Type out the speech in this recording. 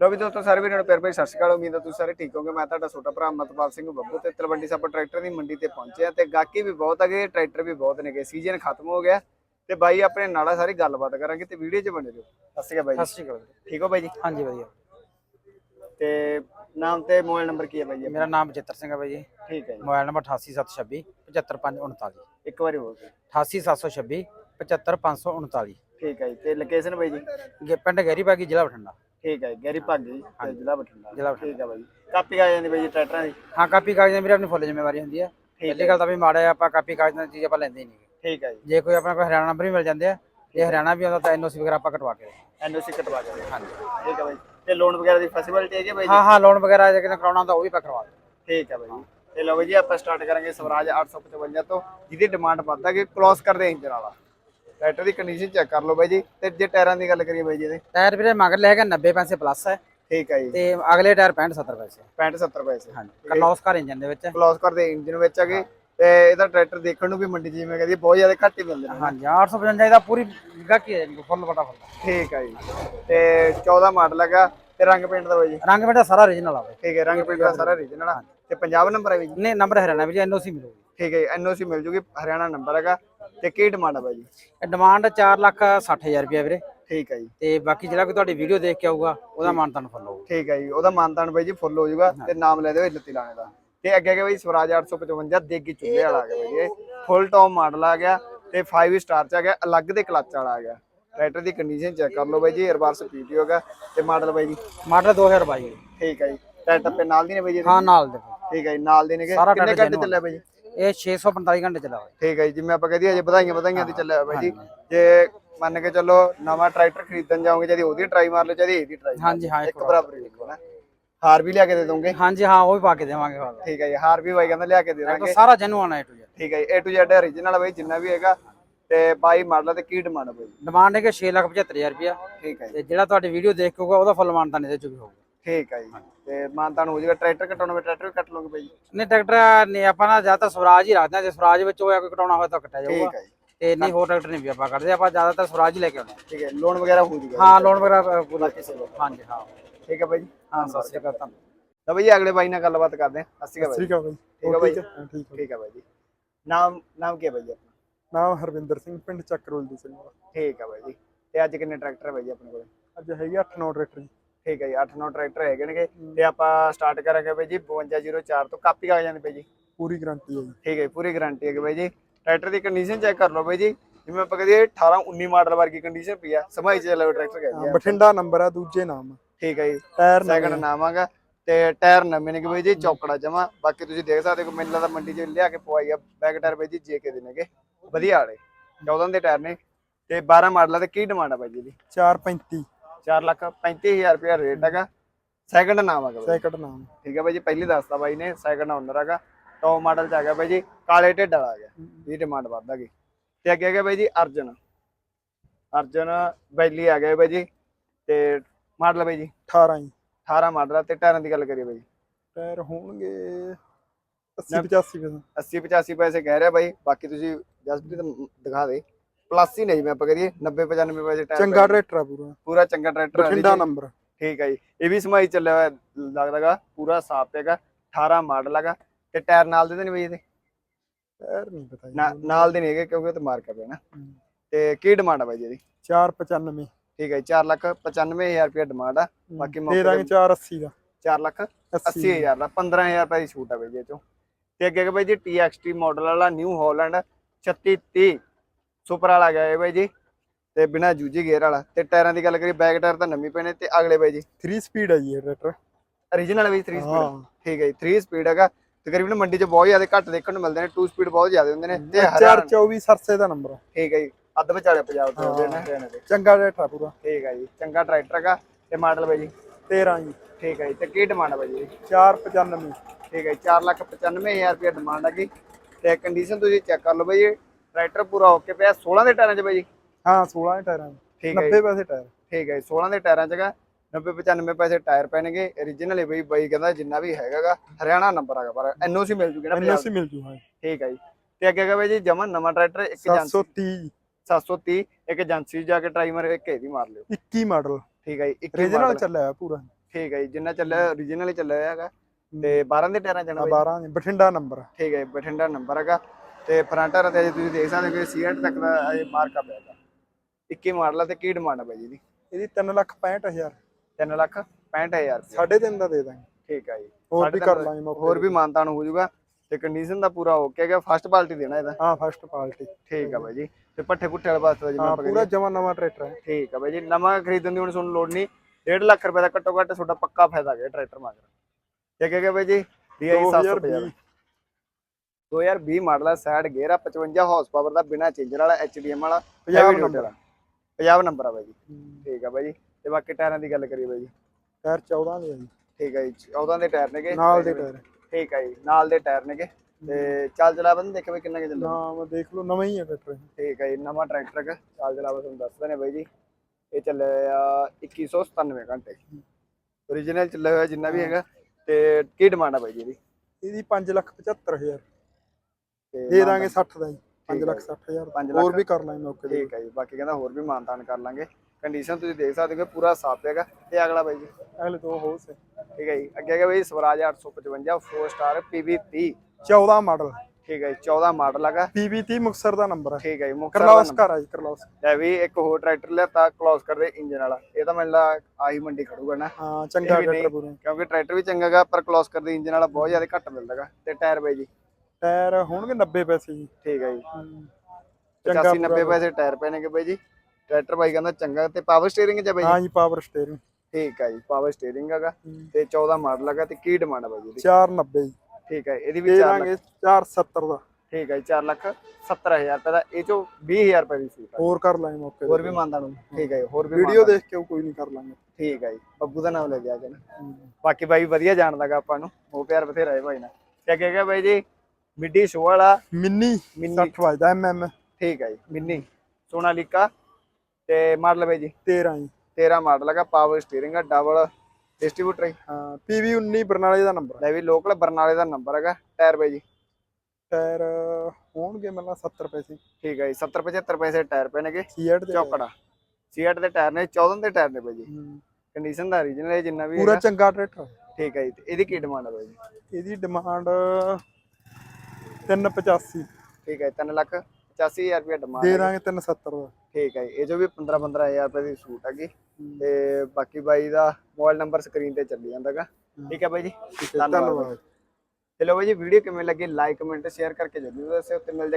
ਲੋ ਵੀ ਦੋਸਤੋ ਸਾਰੇ ਵੀਰਾਂ ਨੂੰ ਪਿਆਰ ਭਰੀ ਸਤਿ ਸ਼੍ਰੀ ਅਕਾਲ। ਉਮੀਦ ਹੈ ਤੁਸੀਂ ਸਾਰੇ ਠੀਕ ਹੋਗੇ ਮੈਂ ਤੁਹਾਡਾ ਛੋਟਾ ਭਰਾ ਅਮਰਪਾਲ ਸਿੰਘ ਬੱਬੂ ਤੇ ਤਲਵੰਡੀ ਸਾਬੋ ਟਰੈਕਟਰ ਦੀ ਮੰਡੀ ਤੇ ਪਹੁੰਚੇ ਆ ਤੇ ਗਾਹਕੀ ਵੀ ਬਹੁਤ ਹੈਗੇ ਟਰੈਕਟਰ ਵੀ ਬਹੁਤ ਨੇਗੇ। ਸੀਜ਼ਨ ਖਤਮ ਹੋ ਗਿਆ ਤੇ ਬਾਈ ਆਪਣੇ ਨਾਲ ਸਾਰੀ ਗੱਲਬਾਤ ਕਰਾਂਗੇ ਤੇ ਵੀਡੀਓ 'ਚ ਬਣੇ ਰਹੋ। ਸਤਿ ਸ਼੍ਰੀ ਅਕਾਲ ਬਾਈ ਸਤਿ ਜੀ। ਸ਼੍ਰੀ ਅਕਾਲ ਠੀਕ ਹੋ ਬਾਈ ਜੀ? ਹਾਂਜੀ ਵਧੀਆ। ਤੇ ਨਾਮ ਤੇ ਮੋਬਾਈਲ ਨੰਬਰ ਕੀ ਹੈ ਬਾਈ ਜੀ ਮੇਰਾ ਨਾਮ ਬਚਿੱਤਰ ਸਿੰਘ ਹੈ ਬਾਈ ਜੀ। ਠੀਕ ਹੈ ਜੀ। ਮੋਬਾਈਲ ਨੰਬਰ 88726 75539 ਇੱਕ ਵਾਰੀ ਹੋਰ ਜੀ 88726 75539 ਠੀਕ ਹੈ ਜੀ। ਤੇ ਲੋਕੇਸ਼ਨ ਬਾਈ ਜੀ? ਪਿੰਡ ਗਹਿਰੀ ਬਾਗੀ ਜ਼ਿਲ੍ਹਾ ਬਠਿੰਡਾ। ਠੀਕ ਹੈ ਗੈਰੀ ਭਾਗੀ ਤੇ ਜ਼ਿਲ੍ਹਾ ਬਠਿੰਡਾ। ਜ਼ਿਲ੍ਹਾ ਬਠਿੰਡਾ। ਠੀਕ ਹੈ ਬਾਈ। ਕਾਪੀ ਆ ਜਾਂਦੀ ਬਾਈ ਜੀ ਟਰੈਕਟਰਾਂ ਦੀ? ਹਾਂ ਕਾਪੀ ਕਾਗਜ਼ਾਂ ਮੇਰੀ ਆਪਣੀ ਫੁੱਲ ਜ਼ਿੰਮੇਵਾਰੀ ਹੁੰਦੀ ਹੈ। ਪਹਿਲੀ ਗੱਲ ਤਾਂ ਵੀ ਮਾੜਾ ਜਿਹਾ ਆਪਾਂ ਕਾਪੀ ਕਾਗਜ਼ਾਂ ਦੀ ਚੀਜ਼ ਆਪਾਂ ਲੈਂਦੇ ਹੀ ਨਹੀਂ। ਠੀਕ ਹੈ ਜੀ। ਜੇ ਕੋਈ ਆਪਣਾ ਕੋਈ ਹਰਿਆਣਾ ਨੰਬਰ ਵੀ ਮਿਲ ਜਾਂਦੇ ਆ ਜੇ ਹਰਿਆਣਾ ਵੀ ਆਉਂਦਾ ਤਾਂ ਐਨਓਸੀ ਵਗੈਰਾ ਆਪਾਂ ਕਟਵਾ ਕੇ ਐਨਓਸੀ ਕਟਵਾ ਕੇ ਹਾਂਜੀ। ਠੀਕ ਹੈ ਬਾਈ। ਤੇ ਲੋਨ ਵਗੈਰਾ ਦੀ ਫੈਸਿਲਿਟੀ ਹੈਗੀ ਹੈ ਬਾਈ ਜੀ? ਹਾਂ ਹਾਂ ਲੋਨ ਵਗੈਰਾ ਜੇ ਕਿਤੇ ਕਰਾਉਣਾ ਤਾਂ ਉਹ ਵੀ ਆਪਾਂ ਕਰਵਾ ਦੇ ਠੀਕ ਹੈ ਬਾਈ ਤੇ ਲਓ ਬਾਈ ਜੀ ਆਪਾਂ ਸਟਾਰਟ ਕਰਾਂਗੇ ਸਵਰਾਜ 855 ਤੋਂ ਜਿਹਦੀ ਡਿਮਾਂਡ ਵੱਧਦਾ ਕਿ ਕਲੋਸ ਕਰਦੇ ਇੰਜਨ ਵਾਲਾ। ਟਰੈਕਟਰ ਦੀ ਕੰਡੀਸ਼ਨ ਚੈੱਕ ਕਰ ਲਓ ਬਾਈ ਜੀ। ਤੇ ਜੇ ਟਾਇਰਾਂ ਦੀ ਗੱਲ ਕਰੀਏ ਬਾਈ ਜੀ ਇਹਦੇ। ਟਾਇਰ ਵੀਰੇ ਮਗਰ ਲੈ ਕੇ 90 ਪੈਸੇ ਪਲੱਸ ਹੈ। ਠੀਕ ਹੈ ਜੀ। ਤੇ ਅਗਲੇ ਟਾਇਰ 65 70 ਪੈਸੇ। 65 70 ਪੈਸੇ। ਹਾਂਜੀ। ਕਲੋਸ ਕਰ ਇੰਜਨ ਦੇ ਵਿੱਚ। ਕਲੋਸ ਕਰਦੇ ਇੰਜਨ ਵਿੱਚ ਹੈਗੇ। ਤੇ ਇਹਦਾ ਟਰੈਕਟਰ ਦੇਖਣ ਨੂੰ ਵੀ ਮੰਡੀ ਜਿਵੇਂ ਕਹਦੀ ਬਹੁਤ ਜ਼ਿਆਦਾ ਘੱਟ ਹੀ ਮਿਲਦੇ ਨੇ। ਹਾਂਜੀ 855 ਇਹਦਾ ਪੂਰੀ ਗਾਕੀ ਹੈ ਜੀ ਫੁੱਲ ਬਟਾ ਫੁੱਲ ਠੀਕ ਹੈ ਜੀ। ਤੇ 14 ਮਾਡਲ ਹੈਗਾ ਤੇ ਰੰਗ ਪੇਂਟ ਦਾ ਬਾਈ ਜੀ। ਰੰਗ ਬੇਟਾ ਸਾਰਾ origignal ਆਵੇ ਠੀਕ ਹੈ ਰੰਗ ਪੇਂਟ ਦਾ ਸਾਰਾ ਰੀਜਨਲ ਆ। ਤੇ ਪੰਜਾਬ ਨੰਬਰ ਹੈ ਬਾਈ ਜੀ? ਨਹੀਂ ਨੰਬਰ ਹਰਿਆਣਾ ਵੀ ਐਨਓਸੀ ਮਿਲੂਗੀ। ਠੀਕ ਹੈ ਐਨਓਸੀ ਮਿਲ ਜੂਗੀ। ਹਰਿਆਣਾ ਨੰਬਰ ਹੈਗਾ। ਤੇ ਕੀ ਡਿਮਾਂਡ ਹੈ ਬਾਈ ਜੀ ਇਹ ਡਿਮਾਂਡ 4 ਲੱਖ 60000 ਰੁਪਏ ਵੀਰੇ। ਠੀਕ ਹੈ ਜੀ। ਤੇ ਬਾਕੀ ਜਿਹੜਾ ਕੋਈ ਤੁਹਾਡੀ ਵੀਡੀਓ ਦੇਖ ਕੇ ਆਊਗਾ ਉਹਦਾ ਮਾਨ ਤੁਹਾਨੂੰ ਫੁੱਲ ਹੋਊਗਾ। ਠੀਕ ਹੈ ਜੀ ਉਹਦਾ ਮਾਨਤਾਨ ਬਾਈ ਜੀ ਫੁੱਲ ਹੋ ਜਾਊਗਾ ਤੇ ਨਾਮ ਲੈ ਦਿਓ ਲੱਤੀ ਲਾਣੇ ਦਾ। ਤੇ ਅੱਗੇ ਅੱਗੇ ਬਾਈ ਸਵਰਾਜ 855 ਦੇਗੀ ਚੁੱਲੇ ਵਾਲਾ ਆ ਗਿਆ ਬਾਈ ਇਹ ਫੁੱਲ ਟੌਪ ਮਾਡਲ ਆ ਗਿਆ ਤੇ 5 ਸਟਾਰ ਚ ਆ ਗਿਆ ਅਲੱਗ ਦੇ ਕਲੱਚ ਵਾਲਾ ਆ ਗਿਆ। ਟਰੈਕਟਰ ਦੀ ਕੰਡੀਸ਼ਨ ਚੈੱਕ ਕਰ ਲਓ ਬਾਈ ਜੀ ਰਿਵਰਸ ਪੀਟੀ ਹੋਗਾ ਤੇ ਮਾਡਲ ਬਾਈ ਜੀ? ਮਾਡਲ 2022 ਠੀਕ ਹੈ ਜੀ ਟਰੈਕਟਰ ਤੇ ਨਾਲ ਦੀ ਨੇ ਬਾਈ ਜੀ? ਹਾਂ ਨਾਲ ਦੇ। ਠੀਕ ਹੈ ਜੀ ਨਾਲ ਦੇ ਨੇਗੇ। ਸਾਰਾ ਕਿੰਨੇ ਘੰਟੇ ਚੱਲਿਆ ਬਾਈ ਜੀ? ਇਹ 645 ਘੰਟੇ ਚੱਲਾ ਹੋਇਆ। ਠੀਕ ਹੈ ਜੀ ਜਿਵੇਂ ਆਪਾਂ ਕਹਦੇ ਅਜੇ ਵਧਾਈਆਂ ਵਧਾਈਆਂ ਤੇ ਚੱਲਿਆ ਬਾਈ ਜੀ। ਜੇ ਮੰਨ ਕੇ ਚੱਲੋ ਨਵਾਂ ਟਰੈਕਟਰ ਖਰੀਦਣ ਜਾਓਗੇ ਜਦੀ ਉਹਦੀ ਟਰਾਈ ਮਾਰ ਲਓ ਜਦੀ ਇਹਦੀ ਟਰਾਈ ਹਾਂਜੀ ਹਾਂ ਇੱਕ ਬਰਾਬਰ ਹੀ ਦੇਖੋ ਨਾ। ਹਾਰ ਵੀ ਲਿਆ ਕੇ ਦੇ ਦੋਗੇ? ਹਾਂਜੀ ਹਾਂ ਉਹ ਵੀ ਪਾ ਕੇ ਦੇਵਾਂਗੇ ਫਲ ਠੀਕ ਹੈ ਜੀ ਹਾਰ ਵੀ ਬਾਈ ਕਹਿੰਦਾ ਲਿਆ ਕੇ ਦੇ ਦਾਂਗੇ। ਸਾਰਾ ਜੈਨੂਅਨ ਹੈ ਟੂ ਠੀਕ ਹੈ ਜੀ A to Z origignal ਬਾਈ ਜਿੰਨਾ ਵੀ ਹੈਗਾ। ਤੇ 22 ਮਾਡਲ ਤੇ ਕੀ ਡਿਮਾਂਡ ਬਾਈ? ਡਿਮਾਂਡ ਹੈ ਕਿ 6 ਲੱਖ 75000 ਰੁਪਇਆ। ਠੀਕ ਹੈ ਤੇ ਜਿਹੜਾ ਤੁਹਾਡੀ ਵੀਡੀਓ ਦੇਖ ਕੇ ਆਊਗਾ ਉਹਦਾ ਫੁੱਲ ਮਾਨ ਤਾਂ ਇਹਦੇ ਚ ਵੀ ਹੋਊਗਾ। ਠੀਕ ਹੈ ਜੀ। ਤੇ ਮਾਨਤਾਨ ਹੋ ਜਾਏਗਾ ਟਰੈਕਟਰ ਕਟਾਉਣਾ ਹੋਵੇ ਟਰੈਕਟਰ ਵੀ ਕੱਟ ਲਓਗੇ ਬਾਈ। ਨਹੀਂ ਟਰੈਕਟਰ ਨੇ ਆਪਾਂ ਨਾ ਜ਼ਿਆਦਾਤਰ ਸਵਰਾਜ ਹੀ ਰੱਖਦੇ ਹਾਂ ਜੇ ਸਵਰਾਜ ਵਿੱਚ ਹੋਇਆ ਕੋਈ ਕਟਾਉਣਾ ਹੋਇਆ ਤਾਂ ਕੱਟਿਆ ਠੀਕ ਜਾਊਗਾ ਹੈ ਜੀ। ਤੇ ਨਹੀਂ ਹੋਰ ਟਰੈਕਟਰ ਨਹੀਂ ਵੀ ਆਪਾਂ ਕਰਦੇ ਆਪਾਂ ਜ਼ਿਆਦਾਤਰ ਸਵਰਾਜ ਹੀ ਲੈ ਕੇ ਆਉਂਦੇ ਹਾਂ ਠੀਕ ਹੈ ਲੋਨ ਵਗੈਰਾ ਹੋ ਜਾਊਗਾ ਹਾਂ ਲੋਨ ਵਗੈਰਾ ਪੂਰਾ ਕਿਸੇ ਦਾ। ਹਾਂਜੀ ਹਾਂ। ਠੀਕ ਹੈ ਬਾਈ ਜੀ। ਹਾਂ ਸਤਿ ਸ਼੍ਰੀ ਅਕਾਲ ਤੁਹਾਨੂੰ ਤਾਂ ਬਾਈ ਅਗਲੇ ਬਾਈ ਨਾਲ ਗੱਲਬਾਤ ਕਰਦੇ ਹਾਂ ਸਤਿ ਸ਼੍ਰੀ ਅਕਾਲ ਬਾਈ ਠੀਕ ਠੀਕ ਹੈ ਬਾਈ ਠੀਕ ਠੀਕ ਹੈ ਬਾਈ ਜੀ। ਨਾਮ ਨਾਮ ਕੀ ਹੈ ਬਾਈ ਜੀ ਆਪਣਾ? ਨਾਮ ਹਰਵਿੰਦਰ ਸਿੰਘ ਪਿੰਡ ਚੱਕਰੋਲ ਦੀ ਸਿੰਘ ਠੀਕ ਹੈ ਬਾਈ ਜੀ। ਤੇ ਅੱਜ ਕਿੰਨੇ ਟਰੈਕਟਰ ਹੈ ਬਾਈ ਜੀ ਆਪਣੇ ਕੋਲ? ਅੱਜ ਹੈਗੀ 8-9 ਟਰੈਕਟਰ ਜੀ। ਠੀਕ ਹੈ ਜੀ 8-9 ਟਰੈਕਟਰ ਹੈਗੇ ਨੇਗੇ ਤੇ ਆਪਾਂ ਸਟਾਰਟ ਕਰਾਂਗੇ ਬਾਈ ਜੀ 5204 ਤੋਂ ਕਾਪੀ ਆ ਜਾਂਦੇ ਬਾਈ ਜੀ। ਪੂਰੀ ਗਾਰੰਟੀ ਹੈ ਜੀ। ਠੀਕ ਹੈ ਪੂਰੀ ਗਾਰੰਟੀ ਹੈ ਬਾਈ ਜੀ। ਟਰੈਕਟਰ ਦੀ ਕੰਡੀਸ਼ਨ ਚੈੱਕ ਕਰ ਲਓ ਬਾਈ ਜੀ। ਜਿਵੇਂ ਆਪਾਂ ਕਹਦੇ 18 19 ਮਾਡਲ ਵਰਗੀ ਕੰਡੀਸ਼ਨ ਪਈ ਆ ਸਮਾਈ ਚ ਚੱਲਿਆ ਟਰੈਕਟਰ ਕਹਿੰਦੇ ਆ ਬਠਿੰਡਾ ਨੰਬਰ ਆ ਦੂਜੇ ਨਾਮ। ਠੀਕ ਹੈ ਜੀ ਟਾਇਰ ਸੈਕੰਡ ਨਵੇਂ ਨਾਮ ਆਗਾ ਤੇ ਟਾਇਰ ਨਵੇਂ ਨੇ ਕਿ ਬਾਈ ਜੀ ਚੌਕੜਾ ਜਮਾ। ਬਾਕੀ ਤੁਸੀਂ ਦੇਖ ਸਕਦੇ ਹੋ ਮੈਨੂੰ ਲੱਗਦਾ ਮੰਡੀ 'ਚ ਲਿਆ ਕੇ ਪਵਾਈ ਆ ਬੈਕ ਟਾਇਰ ਬਾਈ ਜੀ ਜੇਕੇ ਦੇ ਨੇਗੇ। ਵਧੀਆ ਵਾਲੇ 14 ਦੇ ਟਾਇਰ ਨੇ ਤੇ 12 ਮਾਡਲਾਂ ਤੇ ਕੀ ਡਿਮਾਂਡ ਆ ਬਾਈ ਜੀ ਦੀ 435 4 ਲੱਖ 35000 ਰੁਪਏ ਰੇਟ ਹੈਗਾ। ਸੈਕੰਡ ਨਾਮ ਹੈਗਾ ਬਾਈ। ਸੈਕੰਡ ਨਾਮ। ਠੀਕ ਹੈ ਬਾਈ ਜੀ ਪਹਿਲੀ ਦੱਸਤਾ ਬਾਈ ਨੇ ਸੈਕੰਡ ਓਨਰ ਹੈਗਾ। ਟੌਪ ਮਾਡਲ ਚ ਆ ਗਿਆ ਬਾਈ ਜੀ ਕਾਲੇ ਢਿੱਡ ਵਾਲਾ ਆ ਗਿਆ। ਇਹ ਡਿਮਾਂਡ ਵੱਧ ਗਈ। ਤੇ ਅੱਗੇ ਆ ਗਿਆ ਬਾਈ ਜੀ ਅਰਜਨ। ਅਰਜਨ ਬੈਲੀ ਆ ਗਿਆ ਬਾਈ ਜੀ ਤੇ ਮਾਡਲ ਬਾਈ ਜੀ। 18 ਜੀ। 18 ਮਾਡਲ ਆ ਤੇ ਟਾਇਰਾਂ ਦੀ ਗੱਲ ਕਰੀਏ ਬਾਈ ਟਾਇਰ ਹੋਣਗੇ 80 85 ਪੈਸੇ। 80 85 ਪੈਸੇ ਕਹਿ ਰਿਹਾ ਬਾਈ। ਬਾਕੀ ਤੁਸੀਂ ਜਸਪ੍ਰੀਤ ਦਿਖਾ ਦੇ। ਪਲੱਸ ਹੀ ਨਹੀਂ ਮੈਂ ਆਪਾਂ ਕਰੀਏ 90 95 ਪੈਸੇ ਟਾਇਰ ਚੰਗਾ ਟਰੈਕਟਰ ਆ ਪੂਰਾ। ਪੂਰਾ ਚੰਗਾ ਟਰੈਕਟਰ ਆ ਬਠਿੰਡਾ। ਨੰਬਰ ਠੀਕ ਹੈ ਜੀ। ਇਹ ਵੀ ਸਮਾਈ ਚੱਲਿਆ ਹੋਇਆ ਲੱਗਦਾਗਾ ਪੂਰਾ ਸਾਫ਼ ਹੈਗਾ 18 ਮਾਡਲ ਹੈਗਾ ਤੇ ਟਾਇਰ ਨਾਲ ਦੇ ਤਾਂ ਨਹੀਂ ਬਾਈ ਇਹਦੇ? ਟਾਇਰ ਨਹੀਂ ਪਤਾ ਨਾ- ਨਾਲ ਦੇ ਨਹੀਂ ਹੈਗੇ ਕਿਉਂਕਿ ਉਹ ਤੇ ਮਾਰ ਪਿਆ ਨਾ। ਤੇ ਕੀ ਡਿਮਾਂਡ ਆ ਬਾਈ ਜੀ ਇਹਦੀ? 495 ਠੀਕ ਹੈ 4 ਲੱਖ 95000 ਰੁਪਏ ਡਿਮਾਂਡ ਆ। ਬਾਕੀ ਮੌਕੇ ਦੇ ਦਾਂਗੇ 480 ਦਾ। 4 ਲੱਖ 80 80000 ਦਾ 15000 ਰੁਪਏ ਦੀ ਛੂਟ ਆ ਬਾਈ ਜੀ ਚੋਂ। ਤੇ ਅੱਗੇ ਅੱਗੇ ਬਾਈ ਜੀ TXT ਮਾਡਲ ਵਾਲਾ ਨਿਊ ਹਾਲੈਂਡ 3630 ਸੁਪਰ ਵਾਲਾ ਗਿਆ ਇਹ ਬਾਈ ਜੀ। ਤੇ ਬਿਨਾ ਜੂਜੀ ਗੇਅਰ ਵਾਲਾ। ਤੇ ਟਾਇਰਾਂ ਦੀ ਗੱਲ ਕਰੀ ਬੈਕ ਟਾਇਰ ਤਾਂ ਨਵੀਂ ਪਏ ਨੇ ਤੇ ਅਗਲੇ ਬਾਈ ਜੀ। 3 ਸਪੀਡ ਹੈ ਜੀ ਇਹ ਟਰੈਕਟਰ। Origignal ਵੀ 3 ਸਪੀਡ ਠੀਕ ਹੈ ਜੀ 3 ਸਪੀਡ ਹੈਗਾ। ਤਕਰੀਬਨ ਮੰਡੀ 'ਚ ਬਹੁਤ ਜ਼ਿਆਦਾ ਘੱਟ ਦੇਖਣ ਨੂੰ ਮਿਲਦੇ ਨੇ 2 ਸਪੀਡ ਬਹੁਤ ਜ਼ਿਆਦਾ ਹੁੰਦੇ ਨੇ ਤੇ ਹਰਿਆਣਾ 424 ਸਰਸੇ ਦਾ ਨੰਬਰ। ਠੀਕ ਹੈ ਜੀ ਅੱਧ ਵਿਚਾਲੇ ਪੰਜਾਬ ਤੋਂ ਆਉਂਦੇ ਨੇ। ਹਾਂ। ਹਰਿਆਣਾ ਦੇ ਚੰਗਾ ਟਰੈਕਟਰ ਪੂਰਾ। ਠੀਕ ਹੈ ਜੀ ਚੰਗਾ ਟਰੈਕਟਰ ਹੈਗਾ। ਤੇ ਮਾਡਲ ਬਾਈ ਜੀ? 13 ਜੀ। ਠੀਕ ਹੈ ਜੀ ਤੇ ਕੀ ਡਿਮਾਂਡ ਹੈ ਬਾਈ ਜੀ? 495 ਠੀਕ ਹੈ 495000 ਰੁਪਏ ਡਿਮਾਂਡ ਹੈਗੀ ਤੇ ਕੰਡੀਸ਼ਨ ਤੁਸੀਂ ਚੈੱਕ ਕਰ ਲਓ ਬਾਈ ਜੀ। ਟਰੈਕਟਰ ਪੂਰਾ ਓਕੇ ਪਿਆ 16 ਦੇ ਟਾਇਰਾਂ 'ਚ ਬਾਈ ਜੀ? ਹਾਂ 16 ਦੇ ਟਾਇਰਾਂ। ਠੀਕ ਹੈ 90 ਪੈਸੇ ਟਾਇਰ। ਠੀਕ ਹੈ ਜੀ 16 ਦੇ ਟਾਇਰਾਂ 'ਚ ਹੈਗਾ 90 95 ਪੈਸੇ ਟਾਇਰ ਪੈਣਗੇ। Origignal ਬਈ ਬਾਈ ਕਹਿੰਦਾ ਜਿੰਨਾ ਵੀ ਹੈਗਾਗਾ ਹਰਿਆਣਾ ਨੰਬਰ ਹੈਗਾ ਪਰ ਐਨਓਸੀ ਮਿਲ ਜੂਗੀ ਨਾ ਐਨਓਸੀ ਮਿਲ ਜੂ ਹਾਂ। ਠੀਕ ਹੈ ਜੀ। ਤੇ ਅੱਗੇ ਹੈਗਾ ਬਾਈ ਜੀ ਜਮਨ ਨਵਾਂ ਟਰੈਕਟਰ ਇੱਕ ਏਜੰਸੀ। 730 730 ਇੱਕ ਏਜੰਸੀ ਜਾ ਕੇ ਟਰਾਈ ਮਾਰ ਇੱਕ ਇਹਦੀ ਮਾਰ ਲਿਓ। 21 ਮਾਡਲ। ਠੀਕ ਹੈ ਜੀ ਇੱਕ ਰੀਜਨਲ ਚੱਲਿਆ ਹੋਇਆ ਪੂਰਾ। ਠੀਕ ਹੈ ਜੀ ਜਿੰਨਾ ਚੱਲਿਆ origignal ਹੀ ਚੱਲਿਆ ਹੋਇਆ ਹੈਗਾ। ਤੇ 12 ਦੇ ਟਾਇਰਾਂ ਬਾਈ 12 ਨੇ ਬਠਿੰਡਾ ਨੰਬਰ ਠੀਕ ਹੈ ਬਠਿੰਡਾ ਨੰਬਰ ਹੈਗਾ। ਤੇ ਫਰੰਟਰ ਤੇ ਤੁਸੀਂ ਦੇਖ ਸਕਦੇ ਹੋ ਕਿ ਸੀਐਟ ਤੱਕ ਦਾ ਇਹ ਮਾਰਕਾ ਪਿਆ ਹੈਗਾ। 21 ਮਾਡਲ ਆ ਤੇ ਕੀ ਡਿਮਾਂਡ ਹੈ ਬਾਈ ਜੀ ਦੀ ਇਹਦੀ 3 ਲੱਖ 65000 3 ਲੱਖ 65000 ਰੁਪਏ। ਸਾਢੇ ਤਿੰਨ ਦਾ ਦੇ ਦਾਂਗੇ। ਠੀਕ ਹੈ ਜੀ। ਹੋਰ ਵੀ ਕਰ ਲਾਂਗੇ ਮੌਕੇ ਹੋਰ। ਵੀ ਮਾਨਤਾਨ ਹੋ ਜਾਊਗਾ ਤੇ ਕੰਡੀਸ਼ਨ ਦਾ ਪੂਰਾ ਓਕੇ ਹੈਗਾ। ਫਸਟ ਪਾਲਟੀ ਦੇਣਾ ਇਹਦਾ। ਹਾਂ ਫਸਟ ਪਾਰਟੀ ਠੀਕ ਆ ਬਾਈ ਜੀ। ਤੇ ਪੱਠੇ ਪੁੱਠੇ ਵਾਲੇ ਵਾਸਤੇ ਜਿਵੇਂ ਆਪਾਂ ਪੂਰਾ ਜਮਾ ਨਵਾਂ ਟਰੈਕਟਰ ਹੈ। ਠੀਕ ਆ ਬਾਈ ਜੀ। ਨਵਾਂ ਖਰੀਦਣ ਦੀ ਹੁਣ ਤੁਹਾਨੂੰ ਲੋੜ ਨਹੀਂ। 1.5 ਲੱਖ ਰੁਪਏ ਦਾ ਘੱਟੋ ਘੱਟ ਤੁਹਾਡਾ ਪੱਕਾ ਫਾਇਦਾ ਹੈ ਟਰੈਕਟਰ ਮਗਰ ਠੀਕ ਹੈ ਕਿ ਬਾਈ ਜੀ DI 750 2020 2020 ਮਾਡਲ ਹੈ ਸਾਈਡ ਗੇਅਰ ਆ 55 ਹਾਰਸ ਪਾਵਰ ਦਾ ਬਿਨਾ ਚੇਂਜਰ ਵਾਲਾ HDM ਵਾਲਾ 50 heavy duty ਨੰਬਰ। ਵਾਲਾ 50 ਨੰਬਰ ਆ ਬਾਈ ਜੀ। ਹੂੰ। ਠੀਕ ਆ ਬਾਈ ਜੀ। ਤੇ ਬਾਕੀ ਟਾਇਰਾਂ ਦੀ ਗੱਲ ਕਰੀਏ ਬਾਈ ਜੀ। ਟਾਇਰ 14 ਦੇ ਆ ਜੀ। ਠੀਕ ਆ ਜੀ। 14 ਦੇ ਟਾਇਰ ਨੇਗੇ। ਨਾਲ ਦੇ ਟਾਇਰ। ਠੀਕ ਆ ਜੀ। ਨਾਲ ਦੇ ਟਾਇਰ ਨੇਗੇ। ਤੇ ਚੱਲ ਚਲਾ ਬੰਦ ਦੇਖੇ ਵੀ ਕਿੰਨਾ ਕਿ ਚੱਲਦਾ ਨਾ ਮੈਂ ਦੇਖ ਲਓ ਨਵਾਂ ਹੀ ਹੈ ਟਰੈਕਟਰ। ਠੀਕ ਹੈ ਜੀ। ਨਵਾਂ ਟਰੈਕਟਰ ਹੈ ਚਾਲ ਜਲਾਵਾ ਤੁਹਾਨੂੰ ਦੱਸਦੇ ਨੇ ਬਾਈ ਜੀ। ਇਹ ਚੱਲਿਆ 2197 ਘੰਟੇ। origignal ਚੱਲਿਆ ਹੋਇਆ ਜਿੰਨਾ ਵੀ ਹੈਗਾ। ਤੇ ਕੀ ਡਿਮਾਂਡ ਆ ਬਾਈ ਜੀ ਇਹਦੀ? ਇਹਦੀ 5 ਲੱਖ 75000 ਤੇ ਦੇ ਦਾਂਗੇ 60 ਦਾ ਜੀ 5 ਠੀਕ ਲੱਖ ਹੈ 60000 ਪੰਜ ਹੋਰ। ਵੀ ਕਰ ਲਾਂਗੇ ਮੌਕੇ ਤੇ ਠੀਕ ਹੈ ਜੀ ਬਾਕੀ ਕਹਿੰਦਾ ਹੋਰ ਵੀ ਮਾਨਤਾਨ ਕਰ ਲਾਂਗੇ। ਕੰਡੀਸ਼ਨ ਤੁਸੀਂ ਦੇਖ ਸਕਦੇ ਹੋ ਪੂਰਾ ਸਾਫ਼ ਹੈਗਾ। ਤੇ ਅਗਲਾ ਬਾਈ ਜੀ। ਅਗਲੇ ਦੋ ਹੋਸ ਹੈ ਠੀਕ ਹੈ ਜੀ। ਅੱਗੇ ਹੈਗਾ ਬਾਈ ਸਵਰਾਜ 855 4 ਸਟਾਰ PV30 14 ਮਾਡਲ। ਠੀਕ ਹੈ ਜੀ 14 ਮਾਡਲ ਹੈਗਾ। PB30 ਮੁਕਸਰ ਦਾ ਨੰਬਰ ਹੈ। ਠੀਕ ਹੈ ਜੀ ਦਾ ਕਰਲੌਸ number। ਘਰ ਆ ਜੀ ਕਰਲੌਸ। ਲੈ ਵੀ ਇੱਕ ਹੋਰ ਟਰੈਕਟਰ ਲਿਆਤਾ ਕਲੋਸ ਕਰਦੇ ਇੰਜਨ ਵਾਲਾ। ਇਹ ਤਾਂ ਮੈਨੂੰ ਲੱਗਾ ਆਹੀ ਮੰਡੀ ਖੜੂਗਾ ਨਾ। ਹਾਂ ਚੰਗਾ। ਟਰੈਕਟਰ ਪੂਰਾ। ਕਿਉਂਕਿ ਟਰੈਕਟਰ ਵੀ ਚੰਗਾ ਗਾ ਪਰ ਕਲੋਸ ਕਰਦੇ ਇੰਜਨ ਵਾਲਾ ਬਹੁਤ ਜ਼ਿਆਦਾ ਘੱਟ ਮਿਲਦਾਗਾ ਤੇ ਟਾਇਰ ਬਾਈ ਜੀ। ਟਾਇਰ ਹੋਣਗੇ 90 ਪੈਸੇ ਜੀ। ਠੀਕ ਹੈ ਜੀ। ਹੂੰ। 85 90 ਪੂਰਾ। ਪੈਸੇ ਟਾਇਰ ਪੈਣਗੇ ਬਾਈ ਜੀ। ਟਰੈਕਟਰ ਬਾਈ ਕਹਿੰਦਾ ਚੰਗਾ ਤੇ ਪਾਵਰ ਸਟੀਅਰਿੰਗ ਚ ਬਾਈ ਹਾਂ ਜੀ ਪਾਵਰ ਸਟੀਅਰਿੰਗ ਠੀਕ ਹੈ ਜੀ ਪਾਵਰ ਸਟੀਅਰਿੰਗ ਹੈਗਾ। ਤੇ 14 ਮਾਡਲ ਹੈਗਾ ਤੇ ਕੀ ਡਿਮਾਂਡ ਹੈ ਬਾਈ ਜੀ ਦੀ 490 ਜੀ। ਠੀਕ ਹੈ ਇਹਦੀ ਵੀ ਦੇ 4 ਲੱਖ। ਦਾਂਗੇ 470 ਦਾ। ਠੀਕ ਹੈ ਜੀ 4 ਲੱਖ 70000 ਰੁਪਏ ਦਾ। ਇਹ ਚੋਂ 20000 ਰੁਪਏ ਦੀ ਹੈ ਹੋਰ ਕਰ ਲਾਂਗੇ ਮੌਕੇ ਹੋਰ ਵੀ ਮੰਨਦਾ ਨੂੰ। ਠੀਕ ਹੈ ਹੋਰ ਵੀ ਵੀਡੀਓ ਦੇਖ ਕੇ ਕੋਈ ਨਹੀਂ ਕਰ ਲਾਂਗੇ। ਠੀਕ ਹੈ ਜੀ ਬੱਬੂ ਦਾ ਨਾਮ ਲੈ ਗਿਆ ਕਿ ਨਾ। ਹੂੰ। ਬਾਕੀ ਬਾਈ ਵਧੀਆ ਜਾਣਦਾਗਾ ਆਪਾਂ ਨੂੰ। ਉਹ ਪਿਆਰ ਬਥੇਰਾ ਹੈ ਭਾਈ ਨਾਲ। ਅੱਗੇ ਹੈਗਾ ਬਾਈ ਜੀ? ਮਿੱਡੀ ਸ਼ੋ ਵਾਲਾ। Mini mini. 60 ਵੱਜਦਾ ਐਮਐਮ ਠੀਕ ਹੈ ਜੀ ਮਿੰਨੀ। ਸੋਨਾਲੀਕਾ ਤੇ ਮਾਡਲ ਬਾਈ ਜੀ। 13 ਜੀ। 13 ਮਾਡਲ ਹੈਗਾ ਪਾਵਰ ਸਟੀਅਰਿੰਗ ਹੈ ਡਬਲ ਡਿਸਟ੍ਰੀਬਿਊਟਰ ਹੈ ਹਾਂ ਪੀਵੀ 19 ਬਰਨਾਲੇ ਦਾ ਨੰਬਰ ਲੈ ਵੀ ਲੋਕਲ ਬਰਨਾਲੇ ਦਾ ਨੰਬਰ ਹੈਗਾ ਟਾਇਰ ਬਾਈ ਜੀ। ਟਾਇਰ ਹੋਣਗੇ ਮਤਲਬ 70 ਪੈਸੇ। ਠੀਕ ਹੈ ਜੀ 70 75 ਪੈਸੇ ਟਾਇਰ ਪੈਣਗੇ। ਸੀਐਟ ਦੇ। ਚੌਕੜਾ। ਸੀਐਟ ਦੇ ਟਾਇਰ ਨੇ 14 ਦੇ ਟਾਇਰ ਨੇ ਬਾਈ ਜੀ। ਹੂੰ। ਕੰਡੀਸ਼ਨ ਦਾ ਰੀਜਨਲ ਹੈ ਜਿੰਨਾ ਵੀ ਪੂਰਾ ਚੰਗਾ ਟਰੈਕਟਰ ਠੀਕ ਹੈ ਜੀ ਇਹਦੀ ਕੀ ਡਿਮਾਂਡ ਹੈ ਬਾਈ ਜੀ? ਇਹਦੀ ਡਿਮਾਂਡ 385 ਠੀਕ ਹੈ 3 ਲੱਖ 85000 ਰੁਪਏ ਡਿਮਾਂਡ ਦੇ ਹੈ ਦਾਂਗੇ 370 ਦਾ ਠੀਕ ਹੈ ਜੀ ਇਹ ਜੋ ਵੀ 15 15000 ਰੁਪਏ ਦੀ ਸੂਟ ਹੈਗੀ। ਤੇ ਬਾਕੀ ਬਾਈ ਦਾ ਮੋਬਾਈਲ ਨੰਬਰ ਸਕਰੀਨ ਤੇ ਚੱਲੀ ਜਾਂਦਾਗਾ। ਠੀਕ ਹੈ ਬਾਈ ਜੀ ਧੰਨਵਾਦ। ਚਲੋ ਬਾਈ ਜੀ ਵੀਡੀਓ ਕਿਵੇਂ ਲੱਗੀ ਲਾਈਕ ਕਮੈਂਟ ਸ਼ੇਅਰ ਕਰਕੇ ਜਰੂਰ ਦੱਸਿਓ ਤੇ ਮਿਲਦੇ